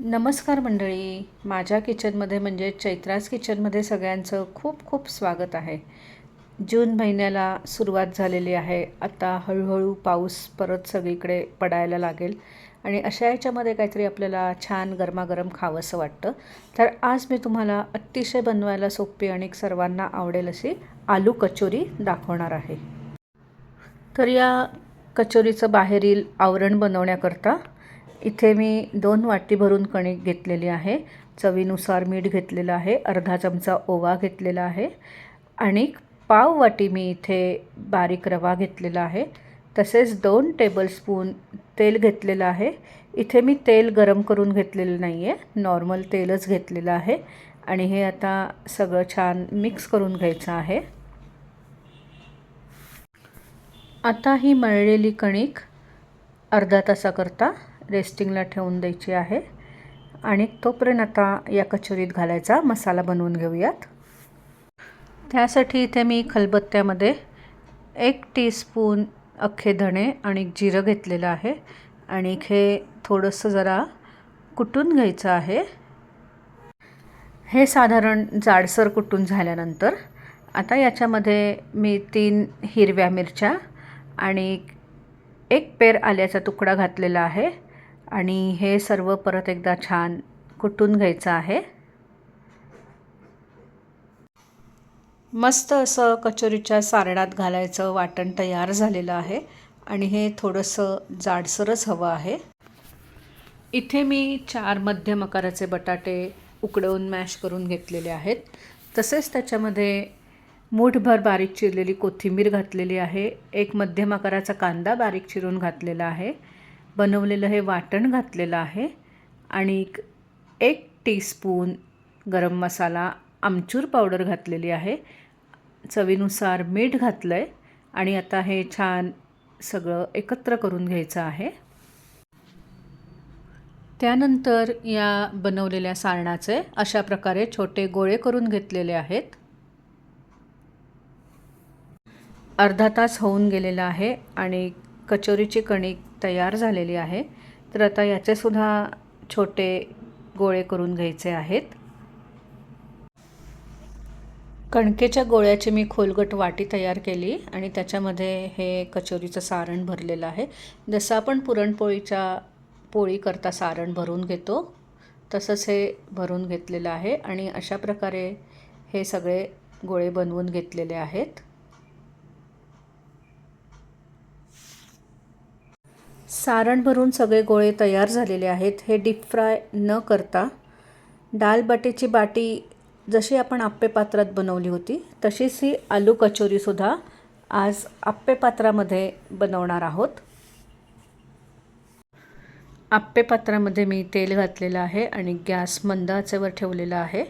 नमस्कार मंडळी. माझ्या किचनमध्ये म्हणजे चैत्रास किचनमध्ये सगळ्यांचं खूप खूप स्वागत आहे. जून महिन्याला सुरुवात झालेली आहे. आता हळूहळू पाऊस परत सगळीकडे पडायला लागेल आणि अशा याच्यामध्ये काहीतरी आपल्याला छान गरमागरम खावंसं वाटतं. तर आज मी तुम्हाला अतिशय बनवायला सोपी आणि सर्वांना आवडेल अशी आलू कचोरी दाखवणार आहे. तर या कचोरीचं बाहेरील आवरण बनवण्याकरता इथे मी दोन वाटी भरून कणिक घेतलेली आहे. चवीनुसार मीठ घेतलेलं आहे. अर्धा चमचा ओवा घेतलेला आहे. आणि पाव वाटी मी इथे बारीक रवा घेतलेला आहे. तसेच दोन टेबलस्पून तेल घेतलेलं आहे. इथे मी तेल गरम करून घेतलेलं नाही आहे नॉर्मल तेलच घेतलेलं आहे. आणि हे आता सगळं छान मिक्स करून घ्यायचं आहे. आता ही मळलेली कणिक अर्धा तासाकरता रेस्टिंगला ठेवून द्यायची आहे. आणि तोपर्यंत आता या कचोरीत घालायचा मसाला बनवून घेऊयात. त्यासाठी इथे मी खलबत्त्यामध्ये एक टीस्पून अख्खे धणे आणि जिरं घेतलेलं आहे. आणि हे थोडंसं जरा कुटून घ्यायचं आहे. हे साधारण जाडसर कुटून झाल्यानंतर आता याच्यामध्ये मी तीन हिरव्या मिरच्या आणि एक पेर आल्याचा तुकडा घातलेला आहे. आणि हे सर्व परत एकदा छान कुटून घ्यायचं आहे. मस्त असं कचोरीच्या सारणात घालायचं वाटण तयार झालेलं आहे आणि हे थोडंसं जाडसरच हवं आहे. इथे मी चार मध्यम आकाराचे बटाटे उकडवून मॅश करून घेतलेले आहेत. तसेच त्याच्यामध्ये मूठभर बारीक चिरलेली कोथिंबीर घातलेली आहे. एक मध्यम आकाराचा कांदा बारीक चिरून घातलेला आहे. बनवलेलं हे वाटण घातलेलं आहे. आणि एक टीस्पून गरम मसाला आमचूर पावडर घातलेली आहे. चवीनुसार मीठ घातलं आहे आणि आता हे छान सगळं एकत्र करून घ्यायचं आहे. त्यानंतर या बनवलेल्या सारणाचे अशा प्रकारे छोटे गोळे करून घेतलेले आहेत. अर्धा तास होऊन गेलेला आहे आणि कचोरीची कणिक तयार झालेली आहे. तर आता याचेसुद्धा छोटे गोळे करून घ्यायचे आहेत. कणकेच्या गोळ्याची मी खोलगट वाटी तयार केली आणि त्याच्यामध्ये हे कचोरीचं सारण भरलेलं आहे. जसं आपण पुरणपोळीच्या पोळी करता सारण भरून घेतो तसंच हे भरून घेतलेलं आहे आणि अशा प्रकारे हे सगळे गोळे बनवून घेतलेले आहेत. सारण भरून सगळे गोळे तयार झालेले आहेत. हे डीप फ्राय न करता डाल बाटीची बाटी जशी आपण आप्पे पात्रात बनवली होती तशीच ही आलू कचोरीसुद्धा आज आप्पे पात्रामध्ये बनवणार आहोत. आप्पे पात्रामध्ये मी तेल घातलेलं आहे आणि गॅस मंद आचेवर ठेवलेला आहे.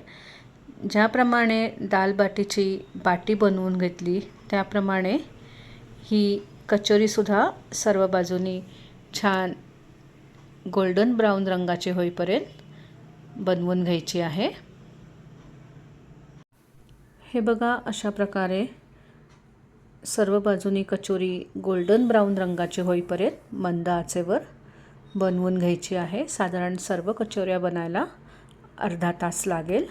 ज्याप्रमाणे दाल बाटीची बाटी बनवून घेतली त्याप्रमाणे ही कचोरीसुद्धा सर्व बाजूनी छान गोल्डन ब्राऊन रंगाचे होईपर्यंत बनवून घ्यायची आहे. हे बघा अशा प्रकारे सर्व बाजूनी कचोरी गोल्डन ब्राऊन रंगाची होईपर्यंत मंद आचेवर बनवून घ्यायची आहे. साधारण सर्व कचोऱ्या बनायला अर्धा तास लागेल.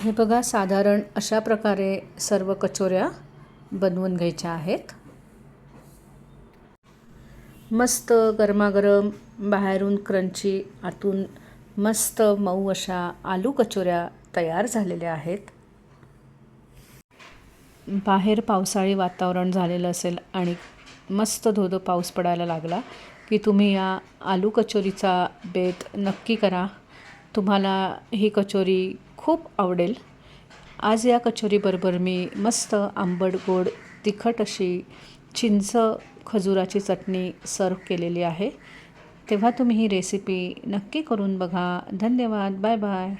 हे बघा साधारण अशा प्रकारे सर्व कचोऱ्या बनवून घ्यायच्या आहेत. मस्त गरमागरम बाहेरून क्रंची आतून मस्त मऊ अशा आलू कचोऱ्या तयार झालेल्या आहेत. बाहेर पावसाळी वातावरण झालेलं असेल आणि मस्त धोधो पाऊस पडायला लागला की तुम्ही या आलू कचोरीचा बेत नक्की करा. तुम्हाला ही कचोरी खूप आवडेल. आज या कचोरीबरोबर मी मस्त आंबट गोड तिखट अशी चिंच खजुराची चटणी सर्व केलेली आहे. तेव्हा तुम्ही ही रेसिपी नक्की करून बघा. धन्यवाद. Bye bye